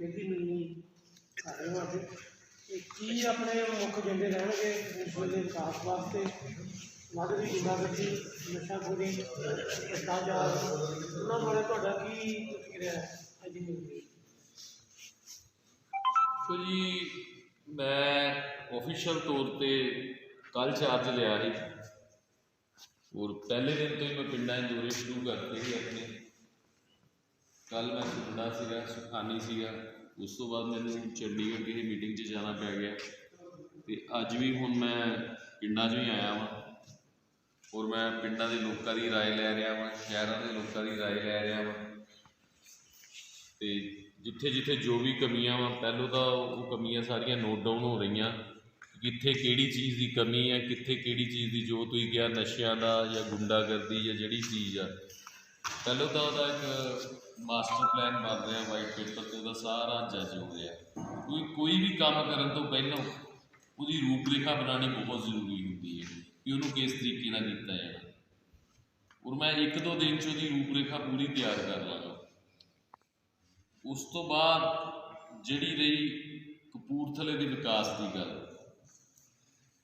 ਪਹਿਲੀ ਮਿਲਣੀ। ਕਰ ਰਹੇ ਹਾਂ ਅੱਜ ਇਹ ਕੀ ਆਪਣੇ ਮੁੱਖ ਏਜੰਡੇ ਰਹਿਣਗੇ ਕਪੂਰਥਲੇ ਦੇ ਵਿਕਾਸ ਵਾਸਤੇ? ਵੱਧ ਦੀ ਗੁੰਡਾਗਰਦੀ ਨਸ਼ਾਖੋਰੀ ਭ੍ਰਿਸ਼ਟਾਚਾਰ ਉਹਨਾਂ ਬਾਰੇ ਤੁਹਾਡਾ ਕੀ ਪ੍ਰਤੀਕਿਰਿਆ ਹੈ? ਅੱਜ ਦੀ ਮਿਲਣੀ ਸੋ ਜੀ, ਮੈਂ ਆਫੀਸ਼ੀਅਲ ਤੌਰ ਤੇ ਕੱਲ ਚਾਰਜ ਲਿਆ ਸੀ। ਔਰ ਪਹਿਲੇ ਦਿਨ ਤੋਂ ਹੀ ਮੈਂ ਪਿੰਡਾਂ 'ਚ ਦੌਰੇ ਸ਼ੁਰੂ ਕਰਤੇ ਸੀ ਆਪਣੇ ਕੱਲ ਮੈਂ ਸੁਖਨਾ ਸੀਗਾ ਸੁਖਾਨੀ ਸੀਗਾ ਉਸ ਤੋਂ ਬਾਅਦ ਮੈਨੂੰ ਚੰਡੀਗੜ੍ਹ ਕਿਸੇ ਮੀਟਿੰਗ 'ਚ ਜਾਣਾ ਪੈ ਗਿਆ ਤੇ ਅੱਜ ਵੀ ਹੁਣ ਮੈਂ ਪਿੰਡਾਂ 'ਚੋਂ ਹੀ ਆਇਆ ਵਾਂ ਔਰ ਮੈਂ ਪਿੰਡਾਂ ਦੇ ਲੋਕਾਂ ਦੀ رائے ਲੈ ਰਿਹਾ ਵਾਂ ਸ਼ਹਿਰਾਂ ਦੇ ਲੋਕਾਂ ਦੀ رائے ਲੈ ਰਿਹਾ ਵਾਂ ਤੇ ਜਿੱਥੇ ਜਿੱਥੇ ਜੋ ਵੀ ਕਮੀਆਂ ਵਾ ਪਹਿਲੋਂ ਤਾਂ ਉਹ ਕਮੀਆਂ ਸਾਰੀਆਂ ਨੋਟ ਡਾਊਨ ਹੋ ਰਹੀਆਂ ਕਿੱਥੇ ਕਿਹੜੀ ਚੀਜ਼ ਦੀ ਕਮੀ ਹੈ ਕਿੱਥੇ ਕਿਹੜੀ ਚੀਜ਼ ਦੀ ਜੋ ਤੁਸੀਂ ਕਿਹਾ ਨਸ਼ਿਆਂ ਦਾ ਜਾਂ ਗੁੰਡਾਗਰਦੀ ਜਾਂ ਜਿਹੜੀ ਚੀਜ਼ ਆ ਪਹਿਲੋਂ ਤਾਂ ਉਹਦਾ ਇੱਕ ਮਾਸਟਰ ਪਲਾਨ ਬਣ ਰਿਹਾ ਵਾਈਟ ਪੇਪਰ ਤੇ ਉਹਦਾ ਸਾਰਾ ਜੱਜ ਹੋ ਰਿਹਾ ਕੋਈ ਕੋਈ ਵੀ ਕੰਮ ਕਰਨ ਤੋਂ ਪਹਿਲਾਂ ਉਹਦੀ ਰੂਪਰੇਖਾ ਬਣਾਉਣੀ ਬਹੁਤ ਜ਼ਰੂਰੀ ਹੁੰਦੀ ਹੈ ਕਿ ਉਹਨੂੰ ਕਿਸ ਤਰੀਕੇ ਨਾਲ ਕੀਤਾ ਜਾਣਾ। ਔਰ ਮੈਂ ਇੱਕ ਦੋ ਦਿਨ 'ਚ ਉਹਦੀ ਰੂਪਰੇਖਾ ਪੂਰੀ ਤਿਆਰ ਕਰ ਲਾਂਗਾ। ਉਸ ਤੋਂ ਬਾਅਦ ਜਿਹੜੀ ਰਹੀ ਕਪੂਰਥਲੇ ਦੇ ਵਿਕਾਸ ਦੀ ਗੱਲ।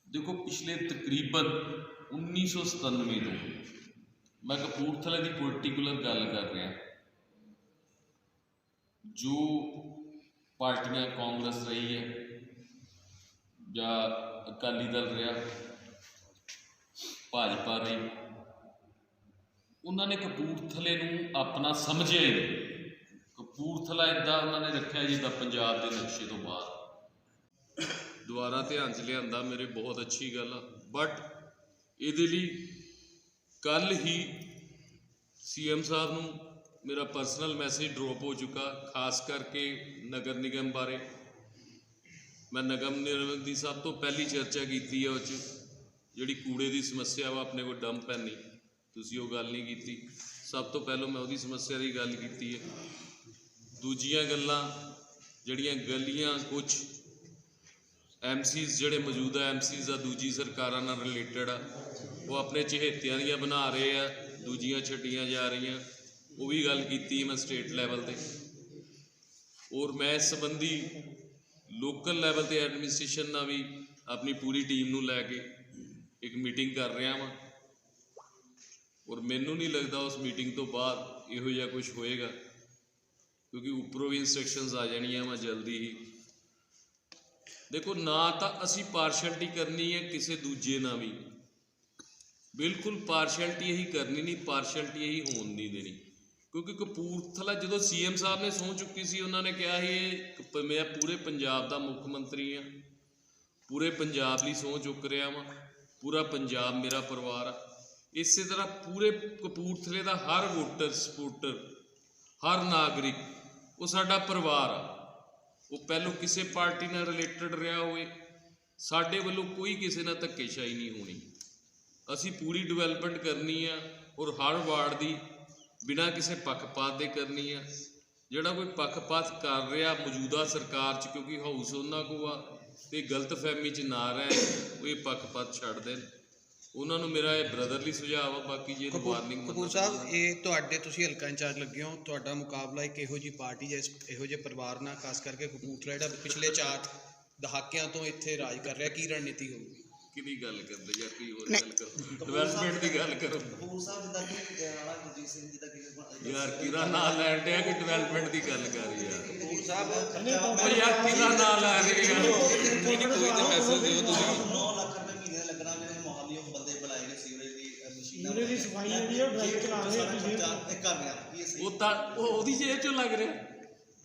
ਦੇਖੋ ਪਿਛਲੇ ਤਕਰੀਬਨ 1997 ਤੋਂ ਮੈਂ ਕਪੂਰਥਲੇ ਦੀ ਪੋਲੀਟੀਕੂਲਰ ਗੱਲ ਕਰ ਰਿਹਾ। ਜੋ ਪਾਰਟੀਆਂ ਕਾਂਗਰਸ ਰਹੀ ਹੈ ਜਾਂ ਅਕਾਲੀ ਦਲ ਰਿਹਾ, ਭਾਜਪਾ ਰਹੀ, ਉਹਨਾਂ ਨੇ ਕਪੂਰਥਲੇ ਨੂੰ ਆਪਣਾ ਸਮਝਿਆ ਹੀ ਨਹੀਂ। ਕਪੂਰਥਲਾ ਇਦਾਂ ਉਹਨਾਂ ਨੇ ਰੱਖਿਆ ਜਿੱਦਾਂ ਪੰਜਾਬ ਦੇ ਨਕਸ਼ੇ ਤੋਂ ਬਾਹਰ। ਦੁਬਾਰਾ ਧਿਆਨ ਚ ਲਿਆਂਦਾ, ਮੇਰੇ ਬਹੁਤ ਅੱਛੀ ਗੱਲ ਆ। ਬਟ ਇਹਦੇ ਲਈ ਕੱਲ ਹੀ ਸੀਐਮ ਸਾਹਿਬ ਨੂੰ ਮੇਰਾ ਪਰਸਨਲ ਮੈਸੇਜ ਡ੍ਰੌਪ ਹੋ ਚੁੱਕਾ, ਖਾਸ ਕਰਕੇ ਨਗਰ ਨਿਗਮ ਬਾਰੇ। ਮੈਂ ਨਗਮ ਨਿਗਮ ਦੀ ਸਭ ਤੋਂ ਪਹਿਲੀ ਚਰਚਾ ਕੀਤੀ ਹੈ ਉਹ 'ਚ, ਜਿਹੜੀ ਕੂੜੇ ਦੀ ਸਮੱਸਿਆ ਵਾ, ਆਪਣੇ ਕੋਲ ਡੰਪ ਹੈ ਨਹੀਂ। ਤੁਸੀਂ ਉਹ ਗੱਲ ਨਹੀਂ ਕੀਤੀ। ਸਭ ਤੋਂ ਪਹਿਲਾਂ ਮੈਂ ਉਹਦੀ ਸਮੱਸਿਆ ਦੀ ਗੱਲ ਕੀਤੀ ਹੈ। ਦੂਜੀਆਂ ਗੱਲਾਂ, ਜਿਹੜੀਆਂ ਗਲੀਆਂ ਕੁਝ ਐਮਸੀਜ਼ ਜਿਹੜੇ ਮੌਜੂਦਾ ਐਮਸੀਜ਼ ਆ, ਦੂਜੀ ਸਰਕਾਰਾਂ ਨਾਲ ਰਿਲੇਟਡ ਆ, ਉਹ ਆਪਣੇ ਚਹੇਤਿਆਂ ਦੀਆਂ ਬਣਾ ਰਹੇ ਆ, ਦੂਜੀਆਂ ਛੱਡੀਆਂ ਜਾ ਰਹੀਆਂ। ਉਹ ਵੀ ਗੱਲ ਕੀਤੀ ਮੈਂ ਸਟੇਟ ਲੈਵਲ ਤੇ। ਔਰ ਮੈਂ ਇਸ ਸੰਬੰਧੀ ਲੋਕਲ ਲੈਵਲ ਤੇ ਐਡਮਿਨਿਸਟ੍ਰੇਸ਼ਨ ਨਾਲ ਵੀ ਆਪਣੀ ਪੂਰੀ ਟੀਮ ਨੂੰ ਲੈ ਕੇ ਇੱਕ ਮੀਟਿੰਗ ਕਰ ਰਿਹਾ ਵਾਂ। ਔਰ ਮੈਨੂੰ ਨਹੀਂ ਲੱਗਦਾ ਉਸ ਮੀਟਿੰਗ ਤੋਂ ਬਾਅਦ ਇਹੋ ਜਿਹਾ ਕੁਝ ਹੋਏਗਾ, ਕਿਉਂਕਿ ਉੱਪਰੋਂ ਵੀ ਇਨਸਟਰਕਸ਼ਨਸ ਆ ਜਾਣੀਆਂ ਵਾ ਜਲਦੀ ਹੀ। ਦੇਖੋ, ਨਾ ਤਾਂ ਅਸੀਂ ਪਾਰਸ਼ੈਲਿਟੀ ਕਰਨੀ ਹੈ ਕਿਸੇ ਦੂਜੇ ਨਾਲ ਵੀ। ਬਿਲਕੁਲ ਪਾਰਸ਼ੈਲਿਟੀ ਇਹੀ ਕਰਨੀ ਨਹੀਂ ਪਾਰਸ਼ੈਲਿਟੀ ਇਹੀ ਹੋਣ ਨਹੀਂ ਦੇਣੀ। ਕਿਉਂਕਿ ਕਪੂਰਥਲਾ ਜਦੋਂ ਸੀਐਮ ਸਾਹਿਬ ਨੇ ਸਹੁੰ ਚੁੱਕੀ ਸੀ, ਉਹਨਾਂ ਨੇ ਕਿਹਾ ਸੀ ਇਹ ਮੈਂ ਪੂਰੇ ਪੰਜਾਬ ਦਾ ਮੁੱਖ ਮੰਤਰੀ ਆ ਪੂਰੇ ਪੰਜਾਬ ਲਈ ਸਹੁੰ ਚੁੱਕ ਰਿਹਾ ਵਾਂ। ਪੂਰਾ ਪੰਜਾਬ ਮੇਰਾ ਪਰਿਵਾਰ ਆ। ਇਸੇ ਤਰ੍ਹਾਂ ਪੂਰੇ ਕਪੂਰਥਲੇ ਦਾ ਹਰ ਵੋਟਰ ਸਪੋਰਟਰ ਹਰ ਨਾਗਰਿਕ, ਉਹ ਸਾਡਾ ਪਰਿਵਾਰ ਆ। ਉਹ ਪਹਿਲੋਂ ਕਿਸੇ ਪਾਰਟੀ ਨਾਲ ਰਿਲੇਟਡ ਰਿਹਾ ਹੋਵੇ, ਸਾਡੇ ਵੱਲੋਂ ਕੋਈ ਕਿਸੇ ਨਾਲ ਧੱਕੇਸ਼ਾਹੀ ਨਹੀਂ ਹੋਣੀ। ਅਸੀਂ ਪੂਰੀ ਡਿਵੈਲਪਮੈਂਟ ਕਰਨੀ ਆ ਔਰ ਹਰ ਵਾਰਡ ਦੀ ਬਿਨਾਂ ਕਿਸੇ ਪੱਖਪਾਤ ਦੇ ਕਰਨੀ ਆ। ਜਿਹੜਾ ਕੋਈ ਪੱਖਪਾਤ ਕਰ ਰਿਹਾ ਮੌਜੂਦਾ ਸਰਕਾਰ 'ਚ ਕਿਉਂਕਿ ਹਾਊਸ ਉਹਨਾਂ ਕੋ ਆ ਤੇ ਗਲਤਫਹਿਮੀ 'ਚ ਨਾ ਰਹਿ ਉਹ ਇਹ ਪੱਖਪਾਤ ਛੱਡ ਦੇਣ। ਉਹਨਾਂ ਨੂੰ ਮੇਰਾ ਇਹ ਬ੍ਰਦਰਲੀ ਸੁਝਾਅ ਆ ਬਾਕੀ ਜੇ ਵਾਰਨਿੰਗ ਕਪੂਰ ਸਾਹਿਬ ਇਹ ਤੁਹਾਡੇ ਤੁਸੀਂ ਹਲਕਾ ਇੰਚਾਰਜ ਲੱਗੇ ਹੋ ਤੁਹਾਡਾ ਮੁਕਾਬਲਾ ਇੱਕ ਇਹੋ ਜੀ ਪਾਰਟੀ ਜਾਂ ਇਹੋ ਜਿਹੇ ਪਰਿਵਾਰ ਨਾਲ ਖਾਸ ਕਰਕੇ ਕਪੂਰਥਲਾ ਜਿਹੜਾ ਪਿਛਲੇ ਚਾਰ ਦਹਾਕਿਆਂ ਤੋਂ ਇੱਥੇ ਰਾਜ ਕਰ ਰਿਹਾ ਕੀ ਰਣਨੀਤੀ ਹੋਊਗੀ? ਕਿਹਦੀ ਗੱਲ ਕਰਦੇ ਜਾਂ ਕੀ ਹੋਰ ਗੱਲ ਕਰੋ ਡਿਵੈਲਪਮੈਂਟ ਦੀ ਗੱਲ ਕਰੋ। ਕਪੂਰ ਸਾਹਿਬ ਜਿੱਦਾਂ ਕਿ ਰਾਣਾ ਗੁਰਜੀਤ ਸਿੰਘ ਜਿੱਦਾਂ ਕਿ ਯਾਰ ਕਿਹਦਾ ਨਾਂ ਲੈਣ ਡਿਆ ਕਿ ਡਿਵੈਲਪਮੈਂਟ ਦੀ ਗੱਲ ਕਰ ਰਹੀ ਆ ਕਪੂਰ ਸਾਹਿਬ ਉਹ ਯਾਰ ਕਿਹਦਾ ਨਾਂ ਲੈ ਰਹੀ ਆ? ਕੋਈ ਤਾਂ ਫੈਸਲਾ ਦਿਓ 9 ਲੱਖ ਰੁਪਏ ਮਹੀਨੇ ਦਾ ਲੱਗਣਾ ਮੇਰੇ ਮੋਹਾਲੀ ਉਹ ਬੰਦੇ ਬੁਲਾਏ ਨੇ ਸੀਵਰੇਜ ਦੀ ਮਸ਼ੀਨਾਂ ਸੀਵਰੇਜ ਦੀ ਸਫ਼ਾਈ ਜਿਹੜੀ ਆ, ਉਹ ਡਰਾਈਵ ਚਲਾ ਰਹੇ ਆ ਤੁਸੀਂ। ਕਰ ਰਿਹਾ ਕੀ ਇਹ ਸਹੀ। ਉਹ ਤਾਂ ਉਹ ਉਹਦੀ ਜੇਬ ਚੋਂ ਲੱਗ ਰਿਹਾ।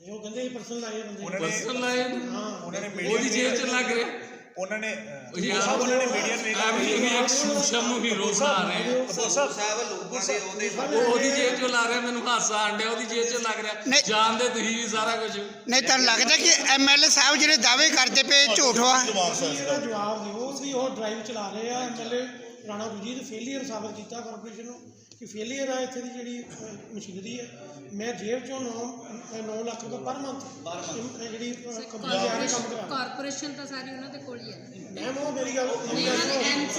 ਜੋ ਕਹਿੰਦੇ ਪਰਸਨਲ ਆਏ ਬੰਦੇ। ਪਰਸਨਲ ਲਾਇਆ ਉਹਨਾਂ ਨੇ। ਉਹਦੀ ਜੇਬ ਚੋਂ ਲੱਗ ਰਿਹਾ। ਉਹਨਾਂ ਨੇ ਯਾਰ ਉਹਨਾਂ ਨੇ ਮੀਡੀਆ ਨੂੰ ਇੱਕ ਸ਼ੂਸ਼ਮ ਨੂੰ ਹੀਰੋ ਬਣਾ ਰਹੇ ਆ। ਕਪੂਰ ਸਾਹਿਬ ਲੋਕਾਂ ਦੇ ਉਹਦੇ ਉਹ ਉਹਦੀ ਜੇਬ ਚੋਂ ਲੱਗ ਰਿਹਾ ਮੈਨੂੰ ਹਾਸਾ ਆਂਡਿਆ ਉਹਦੀ ਜੇਬ ਚੋਂ ਲੱਗ ਰਿਹਾ। ਨਹੀਂ। ਜਾਣਦੇ ਤੁਸੀਂ ਵੀ ਸਾਰਾ ਕੁਝ ਨਹੀਂ ਤੁਹਾਨੂੰ ਲੱਗਦਾ ਕਿ ਐਮਐਲਏ ਸਾਹਿਬ ਜਿਹੜੇ ਦਾਅਵੇ ਕਰਦੇ ਪਏ ਝੂਠ ਵਾ? ਇਹਦਾ ਜਵਾਬ ਦਿਓ ਵੀ ਉਹ ਡਰਾਈਵ ਚਲਾ ਰਹੇ ਆ ਐਮਐਲਏ ਰਾਣਾ ਗੁਰਜੀਤ ਫੇਲੀਅਰ ਸਾਬਤ ਕੀਤਾ ਕਾਰਪੋਰੇਸ਼ਨ ਨੂੰ। ਕਿ ਫੇਲੀਅਰ ਆ ਇੱਥੇ ਦੀ ਜਿਹੜੀ ਮਸ਼ੀਨਰੀ ਹੈ। ਮੈਂ ਜੇਬ ਚੋਂ 9 9 ਲੱਖ ਰੁਪਏ ਪਰ ਮੰਥ ਜਿਹੜੀ ਕੰਪਨੀ ਆ ਰਹੀ ਕੰਮ ਕਰਾ ਕਾਰਪੋਰੇਸ਼ਨ ਤਾਂ ਸਾਰੀ ਉਹਨਾਂ ਦੇ ਕੋਲ ਹੀ ਹੈ। ਮੈਂ ਉਹ ਮੇਰੀ ਗੱਲ ਉਹਨਾਂ ਨੇ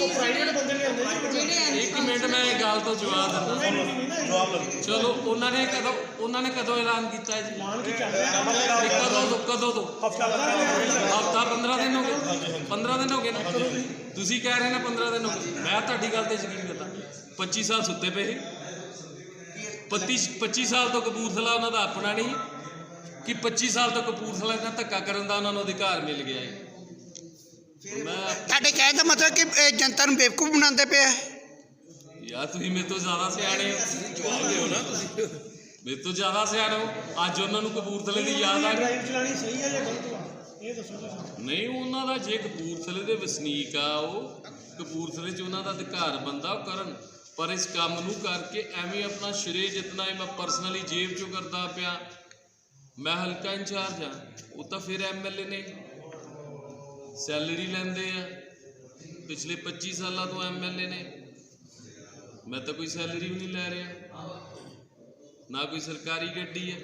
ਪ੍ਰਾਈਵੇਟ ਜਿਹੜੇ- ਬੰਦੇ ਇੱਕ ਮਿੰਟ ਮੈਂ ਇਹ ਗੱਲ ਤੋਂ ਜਵਾਬ ਦਿੰਦਾ ਜਵਾਬ ਚਲੋ ਉਹਨਾਂ ਨੇ ਕਦੋਂ ਉਹਨਾਂ ਨੇ ਕਦੋਂ ਐਲਾਨ ਕੀਤਾ ਹੈ ਜੀ? ਐਲਾਨ ਕੀ ਚੱਲ ਰਿਹਾ? ਇਹ ਕਦੋਂ ਤੋਂ ਕਦੋਂ ਤੋਂ ਹਫਤਾ ਹਫਤਾ 15 ਦਿਨ ਹੋ ਗਏ। 15 ਦਿਨ ਹੋ ਗਏ ਨਾ। ਤੁਸੀਂ ਕਹਿ ਰਹੇ ਨੇ 15 ਦਿਨ ਹੋ ਗਏ। ਮੈਂ ਤੁਹਾਡੀ ਗੱਲ ਤੇ ਯਕੀਨ 25 ਸਾਲ ਸੁੱਤੇ ਪਏ ਸੀ। 25 25 ਸਾਲ ਤੋਂ ਕਪੂਰਥਲਾ ਉਹਨਾਂ ਦਾ ਆਪਣਾ ਨਹੀਂ ਕਿ 25 ਸਾਲ ਤੋਂ ਕਪੂਰਥਲਾ ਨਾਲ ਧੱਕਾ ਕਰਨ ਦਾ ਉਹਨਾਂ ਨੂੰ ਅਧਿਕਾਰ ਮਿਲ ਗਿਆ ਹੈ। ਮੈਂ ਤੁਹਾਡੇ ਕਹਿਣ ਦਾ ਮਤਲਬ ਕਿ ਇਹ ਜਨਤਾ ਨੂੰ ਬੇਵਕੂਫ ਬਣਾਉਂਦੇ ਪਏ ਆ? ਯਾਰ ਤੁਸੀਂ ਮੇਰੇ ਤੋਂ ਜ਼ਿਆਦਾ ਸਿਆਣੇ ਹੋ। ਜਵਾਬ ਦਿਓ ਨਾ ਤੁਸੀਂ। ਮੇਰੇ ਤੋਂ ਜ਼ਿਆਦਾ ਸਿਆਣੇ ਹੋ। ਅੱਜ ਉਹਨਾਂ ਨੂੰ ਕਪੂਰਥਲੇ ਦੀ ਯਾਦ ਆ ਗਈ। ਡਰਾਈਵ ਚਲਾਣੀ ਸਹੀ ਹੈ ਜਾਂ ਗਲਤ ਆ? ਇਹ ਦੱਸੋ ਤੁਸੀਂ ਨਹੀਂ ਉਹਨਾਂ ਦਾ ਜੇ ਕਪੂਰਥਲੇ ਦੇ ਵਸਨੀਕ ਆ ਉਹ ਕਪੂਰਥਲੇ 'ਚ ਉਹਨਾਂ ਦਾ ਅਧਿਕਾਰ ਬੰਦਾ ਉਹ ਕਰਨ। ਪਰ ਇਸ ਕੰਮ ਨੂੰ ਕਰਕੇ ਐਵੇਂ ਆਪਣਾ ਸ਼ਰੇ ਜਿਤਨਾ ਹੀ ਮੈਂ ਪਰਸਨਲੀ ਜੇਬ 'ਚੋਂ ਕਰਦਾ ਪਿਆ। ਮੈਂ ਹਲਕਾ ਇੰਚਾਰਜ ਆ ਉਹ ਤਾਂ ਫਿਰ ਐਮਐਲਏ ਨੇ। ਸੈਲਰੀ ਲੈਂਦੇ ਆ। ਪਿਛਲੇ 25 ਸਾਲਾਂ ਤੋਂ ਐਮਐਲਏ ਨੇ। ਮੈਂ ਤਾਂ ਕੋਈ ਸੈਲਰੀ ਵੀ ਨਹੀਂ ਲੈ ਰਿਹਾ। ਨਾ ਕੋਈ ਸਰਕਾਰੀ ਗੱਡੀ ਹੈ।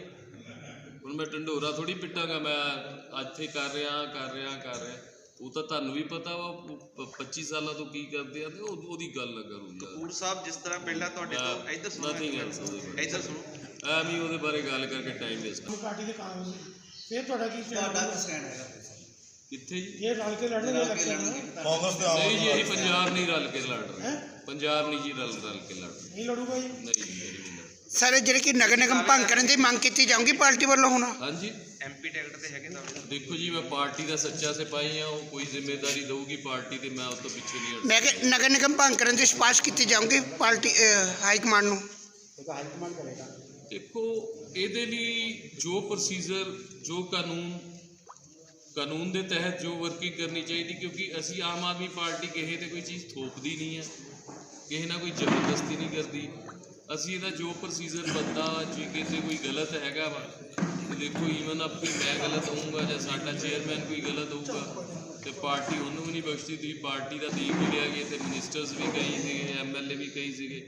ਹੁਣ ਮੈਂ ਢੰਡੋਰਾ ਥੋੜੀ ਪਿੱਟਾਂਗਾ, ਮੈਂ ਇੱਥੇ ਕਰ ਰਿਹਾ ਕਰ ਰਿਹਾ ਕਰ ਰਿਹਾ। ਉਹ ਤਾਂ ਤੁਹਾਨੂੰ ਵੀ ਪਤਾ ਵਾ ਉਹ ਪ- 25 ਸਾਲਾਂ ਤੋਂ ਕੀ ਕਰਦੇ ਆ ਤੇ ਉਹ ਉਹਦੀ ਗੱਲ ਨਾ ਕਰੋ ਯਾਰ। ਕਪੂਰ ਸਾਹਿਬ ਜਿਸ ਤਰ੍ਹਾਂ ਪਹਿਲਾਂ ਤੁਹਾਡੇ ਤੋਂ ਇੱਧਰ ਸੁਣੋ Nothing else ਉਹਦੇ ਬਾਰੇ। ਇੱਧਰ ਸੁਣੋ। ਐਵੇਂ ਉਹਦੇ ਬਾਰੇ ਗੱਲ ਕਰਕੇ ਟਾਈਮ ਵੇਸਟ ਪਾਰਟੀ ਦੇ ਕਾਂਗਰਸ ਫਿਰ ਤੁਹਾਡਾ ਕੀ ਤੁਹਾਡਾ stand ਕੀ ਸਟੈਂਡ ਹੈਗਾ ਕਿੱਥੇ ਜੀ? ਇਹ ਰਲ ਕੇ ਲੜਨਗੇ ਇਲੈਕਸ਼ਨ ਕਾਂਗਰਸ ਦੇ ਆਮ ਨਹੀਂ ਜੀ ਅਸੀਂ ਪੰਜਾਬ ਨਹੀਂ ਰਲ ਕੇ ਲੜ ਰਹੇ। ਹੈ? ਪੰਜਾਬ ਨਹੀਂ ਜੀ ਰਲ ਰਲ ਕੇ ਲੜ ਰਹੇ। ਨਹੀਂ ਲੜੂਗਾ ਜੀ? ਨਹੀਂ ਜੀ ਮੇਰੀ ਨਹੀਂ। ਸਰ ਜਿਹੜੇ ਕਿ ਨਗਰ ਨਿਗਮ ਭੰਗ ਕਰਨ ਦੀ ਮੰਗ ਕੀਤੀ ਜਾਊਗੀ ਪਾਰਟੀ ਵੱਲੋਂ ਹੁਣ? ਹਾਂਜੀ। ਐਮਪੀ ਟਿਕਟ ਤੇ ਹੈਗੇ ਤੁਹਾਡੇ ਦੇਖੋ ਜੀ ਮੈਂ ਪਾਰਟੀ ਦਾ ਸੱਚਾ ਸਿਪਾਹੀ ਆ ਉਹ ਕੋਈ ਜ਼ਿੰਮੇਵਾਰੀ ਦਊਗੀ ਪਾਰਟੀ ਤੇ ਮੈਂ ਉਸ ਤੋਂ ਪਿੱਛੇ ਨਹੀਂ ਹਟ ਮੈਂ ਕਿ ਨਗਰ ਨਿਗਮ ਭੰਗ ਕਰਨ ਦੀ ਸਿਫਾਰਿਸ਼ ਕੀਤੀ ਜਾਊਗੀ ਪਾਰਟੀ ਅਹ, ਹਾਈ ਕਮਾਂਡ ਨੂੰ। ਦੇਖੋ ਇਹਦੇ ਲਈ ਜੋ ਪ੍ਰੋਸੀਜਰ ਜੋ ਕਾਨੂੰਨ ਕਾਨੂੰਨ ਦੇ ਤਹਿਤ ਜੋ ਵਰਕਿੰਗ ਕਰਨੀ ਚਾਹੀਦੀ ਕਿਉਂਕਿ ਅਸੀਂ ਆਮ ਆਦਮੀ ਪਾਰਟੀ ਕਿਸੇ ਤੇ ਕੋਈ ਚੀਜ਼ ਥੋਪਦੀ ਨਹੀਂ ਹੈ ਕਿਸੇ ਨਾਲ ਕੋਈ ਜ਼ਬਰਦਸਤੀ ਨਹੀਂ ਕਰਦੀ। ਅਸੀਂ ਇਹਦਾ ਜੋ ਪ੍ਰੋਸੀਜਰ ਬੰਦਾ ਜੇ ਕਿਸੇ ਕੋਈ ਗਲਤ ਹੈਗਾ ਵਾ ਦੇਖੋ ਈਵਨ ਆਪਣੀ ਮੈਂ ਗਲਤ ਹੋਊਂਗਾ ਜਾਂ ਸਾਡਾ ਚੇਅਰਮੈਨ ਕੋਈ ਗਲਤ ਹੋਊਗਾ ਤੇ ਪਾਰਟੀ ਉਹਨੂੰ ਵੀ ਨਹੀਂ ਬਖਸ਼ਦੀ ਤੁਸੀਂ ਪਾਰਟੀ ਦਾ ਦੇਖ ਹੀ ਲਿਆ ਕਿ ਤੇ ਮਿਨਿਸਟਰਸ ਵੀ ਕਈ ਸੀਗੇ ਐਮਐਲਏ ਵੀ ਕਈ ਸੀਗੇ।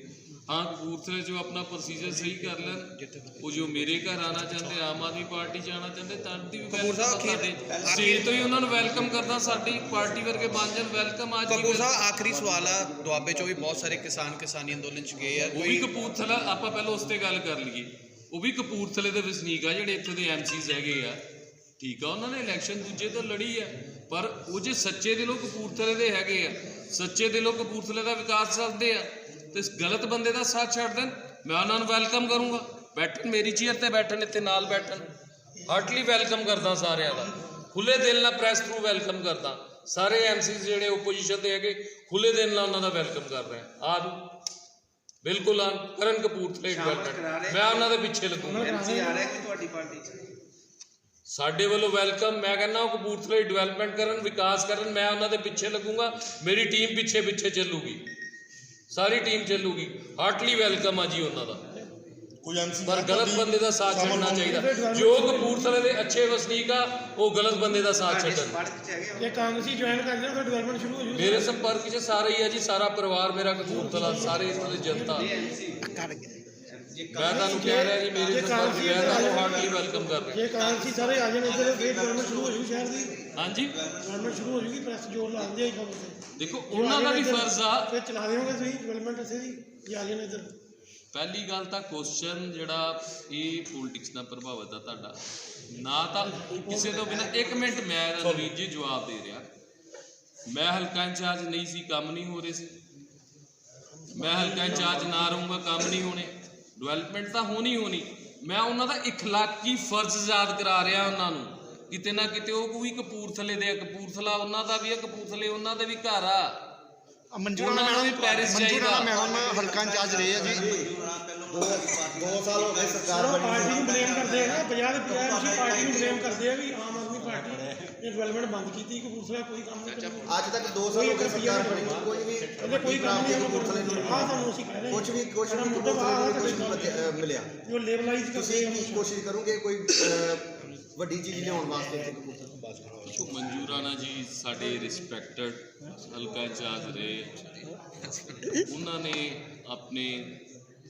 ਹਾਂ ਕਪੂਰਥਲੇ ਜੋ ਆਪਣਾ ਪ੍ਰੋਸੀਜਰ ਸਹੀ ਕਰ ਲੈਣ। ਉਹ ਜੋ ਮੇਰੇ ਘਰ ਆਣਾ ਚਾਹੁੰਦੇ ਆਮ ਆਦਮੀ ਪਾਰਟੀ ਆਉਣਾ ਚਾਹੁੰਦੇ ਤਾਂ ਦੀ ਵੀ ਵੈਲਕਮ ਸਟੇਜ ਤੋਂ ਹੀ ਉਹਨਾਂ ਨੂੰ ਵੈਲਕਮ ਕਰਦਾ ਸਾਡੀ ਪਾਰਟੀ ਵਰਗੇ ਜਾਣ ਵੈਲਕਮ ਅੱਜ ਕਪੂਰ ਸਾਹਿਬ ਆਖਰੀ ਸਵਾਲ ਆ ਦੁਆਬੇ ਚੋਂ ਵੀ ਬਹੁਤ ਸਾਰੇ ਕਿਸਾਨ ਕਿਸਾਨੀ ਅੰਦੋਲਨ ਚ ਗਏ ਆ ਉਹ ਵੀ ਕਪੂਰਥਲਾ ਆਪਾਂ ਪਹਿਲਾਂ ਉਸ ਤੇ ਗੱਲ ਕਰ ਲਈਏ। ਉਹ ਵੀ ਕਪੂਰਥਲੇ ਦੇ ਵਸਨੀਕ ਆ ਜਿਹੜੇ ਇੱਥੋਂ ਦੇ ਐਮਸੀਜ਼ ਹੈਗੇ ਆ। ਠੀਕ ਆ ਉਹਨਾਂ ਨੇ ਇਲੈਕਸ਼ਨ ਦੂਜੇ ਤੋਂ ਲੜੀ ਆ ਪਰ ਉਹ ਜੇ ਸੱਚੇ ਦਿਲੋਂ ਕਪੂਰਥਲੇ ਦੇ ਹੈਗੇ ਆ ਸੱਚੇ ਦਿਲੋਂ ਕਪੂਰਥਲੇ ਦਾ ਵਿਕਾਸ ਚਾਹੁੰਦੇ ਆ ਤੇ ਇਸ ਗਲਤ ਬੰਦੇ ਦਾ ਸਾਥ ਛੱਡ ਦੇਣ ਮੈਂ ਉਹਨਾਂ ਨੂੰ ਵੈਲਕਮ ਕਰੂੰਗਾ। ਬੈਠਣ ਮੇਰੀ ਚੇਅਰ ਤੇ ਬੈਠਣ ਇੱਥੇ ਨਾਲ ਬੈਠਣ। ਹਾਰਟਲੀ ਵੈਲਕਮ ਕਰਦਾ ਸਾਰਿਆਂ ਦਾ। ਖੁੱਲੇ ਦਿਲ ਨਾਲ ਪ੍ਰੈਸ ਥਰੂ ਵੈਲਕਮ ਕਰਦਾ। ਸਾਰੇ ਐਮਸੀਜ਼ ਜਿਹੜੇ ਓਪੋਜੀਸ਼ਨ ਦੇ ਹੈਗੇ ਖੁੱਲੇ ਦਿਲ ਨਾਲ ਉਹਨਾਂ ਦਾ ਵੈਲਕਮ ਕਰ ਰਹੇ ਆ। ਆਜੋ ਬਿਲਕੁਲ ਆ ਕਰਨ ਕਪੂਰਥਲੇ ਡਿਵੈਲਪਮੈਂਟ ਮੈਂ ਉਹਨਾਂ ਦੇ ਪਿੱਛੇ ਲੱਗੂੰਗਾ। ਐਮਸੀ ਆ ਰਿਹਾ ਕਿ ਤੁਹਾਡੀ ਪਾਰਟੀ ਚ? ਸਾਡੇ ਵੱਲੋਂ ਵੈਲਕਮ ਮੈਂ ਕਹਿੰਦਾ ਉਹ ਕਪੂਰਥਲੇ ਡਿਵੈਲਪਮੈਂਟ ਕਰਨ ਵਿਕਾਸ ਕਰਨ ਮੈਂ ਉਹਨਾਂ ਦੇ ਪਿੱਛੇ ਲੱਗੂੰਗਾ ਮੇਰੀ ਟੀਮ ਪਿੱਛੇ ਪਿੱਛੇ ਚੱਲੂਗੀ। ਸਾਰੀ ਟੀਮ ਚੱਲੂਗੀ। ਹਾਰਟਲੀ ਵੈਲਕਮ ਆ ਜੀ ਉਹਨਾਂ ਦਾ। ਕੋਈ ਐਮਸੀ ਪਰ ਗਲਤ ਬੰਦੇ ਦਾ ਸਾਥ ਛੱਡਣਾ ਚਾਹੀਦਾ। ਜੋ ਕਪੂਰਥਲੇ ਦੇ ਅੱਛੇ ਵਸਨੀਕ ਆ ਉਹ ਗਲਤ ਬੰਦੇ ਦਾ ਸਾਥ ਛੱਡਣ। ਜੇ ਕਾਂਗਰਸੀ ਜੁਆਇਨ ਕਰ ਜਾਣ ਤਾਂ ਡਿਵੈਲਪਮੈਂਟ ਸ਼ੁਰੂ ਹੋ ਜੂਗੀ ਮੇਰੇ ਸੰਪਰਕ 'ਚ ਸਾਰੇ ਹੀ ਆ ਜੀ ਸਾਰਾ ਪਰਿਵਾਰ ਮੇਰਾ ਕਪੂਰਥਲਾ ਸਾਰੇ ਇੱਥੋਂ ਦੀ ਜਨਤਾ। ਕਰ ਗਏ ਮੈਂ ਤੁਹਾਨੂੰ ਕਹਿ ਰਿਹਾ ਜੀ ਮੇਰੇ ਸੰਪਰਕ 'ਚ ਮੈਂ ਤੁਹਾਨੂੰ ਹਾਰਟਲੀ ਵੈਲਕਮ ਕਰ ਰਿਹਾ ਜੇ ਕਾਂਗਰਸੀ ਸਾਰੇ ਆ ਜਾਣ ਇੱਧਰ ਫਿਰ ਡਿਵੈਲਪਮੈਂਟ ਸ਼ੁਰੂ ਹੋ ਜੂਗੀ ਸ਼ਹਿਰ ਦੀ ਹਾਂਜੀ ਡਿਵੈਲਪਮੈਂਟ ਸ਼ੁਰੂ ਹੋ ਜੂਗੀ ਪ੍ਰੈਸ ਜੋਰ ਲਾਉਂਦੇ ਆ ਹੀ ਖਬਰ ਤੇ ਦੇਖੋ ਉਹਨਾਂ ਦਾ ਵੀ ਫਰਜ਼ ਆ ਫਿਰ ਚਲਾ ਦੇਵੋਗੇ ਤੁਸੀਂ ਡਿਵੈਲਪਮੈਂਟ ਇਸੇ ਦੀ ਜੇ ਆ ਜਾਣ ਇੱਧਰ ਪਹਿਲੀ ਗੱਲ ਤਾਂ ਕੁਐਸਚਨ ਜਿਹੜਾ ਇਹ ਪੋਲਿਟਿਕਸ ਨਾਲ ਪ੍ਰਭਾਵਿਤ ਆ ਤੁਹਾਡਾ ਨਾ ਤਾਂ ਕਿਸੇ ਤੋਂ ਬਿਨਾ ਇੱਕ ਮਿੰਟ ਮੈਂ ਰਣਵੀਰ ਜੀ ਜਵਾਬ ਦੇ ਰਿਹਾ ਮੈਂ ਹਲਕਾ ਇੰਚਾਰਜ ਨਹੀਂ ਸੀ ਕੰਮ ਨਹੀਂ ਹੋ ਰਹੇ ਸੀ ਮੈਂ ਹਲਕਾ ਇੰਚਾਰਜ ਨਾ ਰਹੂੰਗਾ ਕੰਮ ਨਹੀਂ ਹੋਣੇ ਡਿਵੈਲਪਮੈਂਟ ਤਾਂ ਹੋਣੀ ਹੋਣੀ ਮੈਂ ਉਹਨਾਂ ਦਾ اخلاقی ਫਰਜ਼ ਯਾਦ ਕਰਾ ਰਿਹਾ ਉਹਨਾਂ ਨੂੰ ਕਿਤੇ ਨਾ ਕਿਤੇ ਉਹ ਕੋਈ ਕਪੂਰਥਲੇ ਦੇ ਆ, ਕਪੂਰਥਲਾ ਉਹਨਾਂ ਦਾ ਵੀ ਆ ਕਪੂਰਥਲੇ ਉਹਨਾਂ ਦੇ ਵੀ ਘਰ ਆ ਮਨਜੂਰਾ ਉਹਨਾਂ ਨੂੰ ਵੀ ਪੈਰਿਸ ਮਨਜੂਰਾ ਚਾਹੀਦਾ ਮੈਡਮ ਹਲਕਾ ਇੰਚਾਰਜ ਰਹੇ ਆ ਜੀ ਚਲੋ ਪਾਰਟੀ ਨੂੰ ਬਲੇਮ ਕਰਦੇ ਆ ਨਾ 50 ਦੇ 50 ਤੁਸੀਂ ਪਾਰਟੀ ਨੂੰ ਬਲੇਮ ਕਰਦੇ ਆ ਵੀ ਆਮ ਨੇ ਡਿਵੈਲਪਮੈਂਟ ਬੰਦ ਕੀਤੀ ਕਪੂਰਥਲਾ ਕੋਈ ਕੰਮ ਨਹੀਂ ਕਰਦਾ ਅੱਜ ਤੱਕ 2 ਸਾਲ ਹੋ ਗਏ ਸਰਕਾਰ ਬਣੀ ਨੂੰ ਕੋਈ ਵੀ ਇਹਦੇ ਕੋਈ ਕੰਮ ਨਹੀਂ ਕਪੂਰਥਲੇ ਨੂੰ ਆ ਤੁਹਾਨੂੰ ਅਸੀਂ ਕਹਿ ਰਹੇ ਕੁਝ ਵੀ ਕੁਝ ਵੀ ਕਪੂਰਥਲੇ ਨੂੰ ਮਿਲਿਆ। ਜੋ ਲੇਬਲਾਈਜ਼ ਕਰਦੇ ਤੁਸੀਂ ਕੀ ਕੋਸ਼ਿਸ਼ ਕਰੋਗੇ ਕੋਈ ਵੱਡੀ ਚੀਜ਼ ਲਿਆਉਣ ਵਾਸਤੇ ਇੱਥੇ ਕਪੂਰਥਲੇ ਦੇਖੋ ਮਨਜੂਰ ਰਾਣਾ ਜੀ ਸਾਡੇ ਰਿਸਪੈਕਟਡ ਹਲਕਾ ਇੰਚਾਰਜ ਰਹੇ। ਉਹਨਾਂ ਨੇ ਆਪਣੇ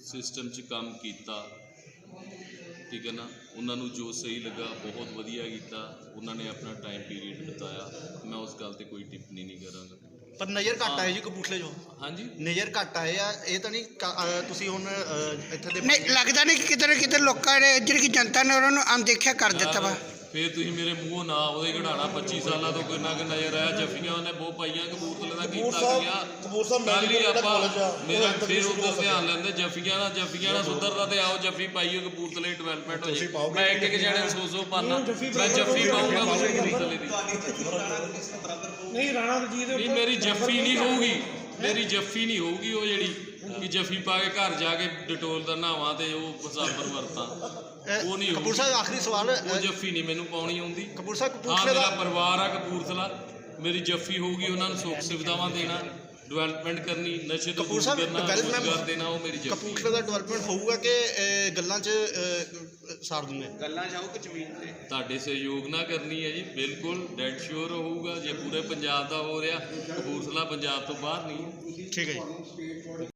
ਸਿਸਟਮ 'ਚ ਕੰਮ ਕੀਤਾ। ਠੀਕ ਹੈ ਨਾ? ਉਹਨਾਂ ਨੂੰ ਜੋ ਸਹੀ ਲੱਗਾ ਬਹੁਤ ਵਧੀਆ ਕੀਤਾ। ਉਹਨਾਂ ਨੇ ਆਪਣਾ ਟਾਈਮ ਪੀਰੀਅਡ ਬਿਤਾਇਆ। ਮੈਂ ਉਸ ਗੱਲ ਤੇ ਕੋਈ ਟਿੱਪਣੀ ਨਹੀਂ ਕਰਾਂਗਾ। ਪਰ ਨਜ਼ਰ ਘੱਟ ਆਏ ਜੀ ਕਪੂਰਥਲੇ ਜੋ ਹਾਂਜੀ? ਨਜ਼ਰ ਘੱਟ ਆਏ ਆ। ਇਹ ਤਾਂ ਨਹੀਂ ਕ- ਤੁਸੀਂ ਹੁਣ ਇੱਥੇ ਦੇ ਨਹੀਂ ਲੱਗਦਾ ਨਹੀਂ ਕਿ ਕਿਤੇ ਨਾ ਕਿਤੇ ਲੋਕਾਂ ਨੇ ਜਿਹੜੀ ਕਿ ਜਨਤਾ ਨੇ ਉਹਨਾਂ ਨੂੰ ਅਣਦੇਖਿਆ ਕਰ ਦਿੱਤਾ ਵਾ। ਫੇਰ ਤੁਸੀਂ ਮੇਰੇ ਮੂੰਹੋਂ ਨਾ ਉਹਦੇ ਘੜਾਣਾ 25 ਸਾਲਾਂ ਤੋਂ ਕਿੰਨਾ ਕਿ ਨਜ਼ਰ ਆਇਆ ਜੱਫੀਆਂ ਉਹਨੇ ਬਹੁਤ ਪਾਈਆਂ ਕਬੂਤਰ ਦਾ ਕਪੂਰ ਕੀਤਾ ਸਾਹਿਬ- ਗਿਆ ਕਪੂਰ ਸਾਹਿਬ ਕੱਲ੍ਹ ਹੀ ਆਪਾਂ college ਆ, ਮੇਰਾ ਇੱਧਰ ਫੇਰ ਕੋਲ ਧਿਆਨ ਲੈਂਦੇ ਜੱਫੀਆਂ ਨਾਲ ਜੱਫੀਆਂ ਨਾਲ ਸੁਧਰਦਾ ਤੇ ਆਓ ਜੱਫੀ ਪਾਈਓ ਕਪੂਰਥਲੇ ਡਿਵੈਲਪਮੈਂਟ ਹੋ ਜੇ। ਪਾਓਗੇ। ਮੈਂ ਇੱਕ ਇੱਕ ਜਣੇ ਨੂੰ ਸੌ ਸੌ ਪਾਣਾ ਮੈਂ ਜੱਫੀ ਪਾਉਂਗਾ ਕਪੂਰਥਲੇ ਦੀ। ਨਹੀਂ ਰਾਣਾ ਰਣਜੀਤ ਦੇ ਉੱਪਰ ਮੇਰੀ ਜੱਫੀ ਨਹੀਂ ਹੋਊਗੀ। ਮੇਰੀ ਜੱਫੀ ਨਹੀਂ ਹੋਊਗੀ ਉਹ ਜਿਹੜੀ। ਕਿ ਜੱਫੀ ਪਾ ਕੇ ਘਰ ਜਾ ਕੇ ਡਟੋਲ ਦਾ ਨਹਾਵਾਂ ਤੇ ਉਹ ਸਾਬਰ ਵਰਤਾਂ। ਉਹ ਨਹੀਂ ਕਪੂਰ ਸਾਹਿਬ ਆਖਰੀ ਸਵਾਲ ਉਹ ਜੱਫੀ ਨਹੀਂ ਮੈਨੂੰ ਪਾਉਣੀ ਆਉਂਦੀ। ਕਪੂਰ ਸਾਹਿਬ ਕਪੂਰਥਲੇ ਮੇਰਾ ਦਾ ਪਰਿਵਾਰ ਆ ਕਪੂਰਥਲਾ। ਮੇਰੀ ਜੱਫੀ ਹੋਊਗੀ ਉਹਨਾਂ ਨੂੰ ਸੁੱਖ ਸੁਵਿਧਾਵਾਂ ਦੇਣਾ ਡਿਵੈਲਪਮੈਂਟ ਕਰਨੀ ਨਸ਼ੇ ਤੋਂ ਕਪੂਰ ਦੂਰ ਸਾਹਿਬ, ਕਰਨਾ ਰੋਜ਼ਗਾਰ ਦੇਣਾ ਉਹ ਮੇਰੀ ਜੱਫੀ। ਕਪੂਰਥਲੇ ਦਾ ਡਿਵੈਲਪਮੈਂਟ ਹੋਊਗਾ ਕਿ ਗੱਲਾਂ 'ਚ ਸਾਰ ਦੂੰਗੇ ਤੁਹਾਡੇ ਸਹਿਯੋਗ ਨਾਲ ਕਰਨੀ ਹੈ ਜੀ ਬਿਲਕੁਲ ਡੈਡ ਸ਼ੋਰ ਹੋਊਗਾ ਜੇ ਪੂਰੇ ਪੰਜਾਬ ਦਾ ਹੋ ਰਿਹਾ ਕਪੂਰਥਲਾ ਪੰਜਾਬ ਤੋਂ ਬਾਹਰ ਨਹੀਂ। ਠੀਕ ਹੈ ਜੀ।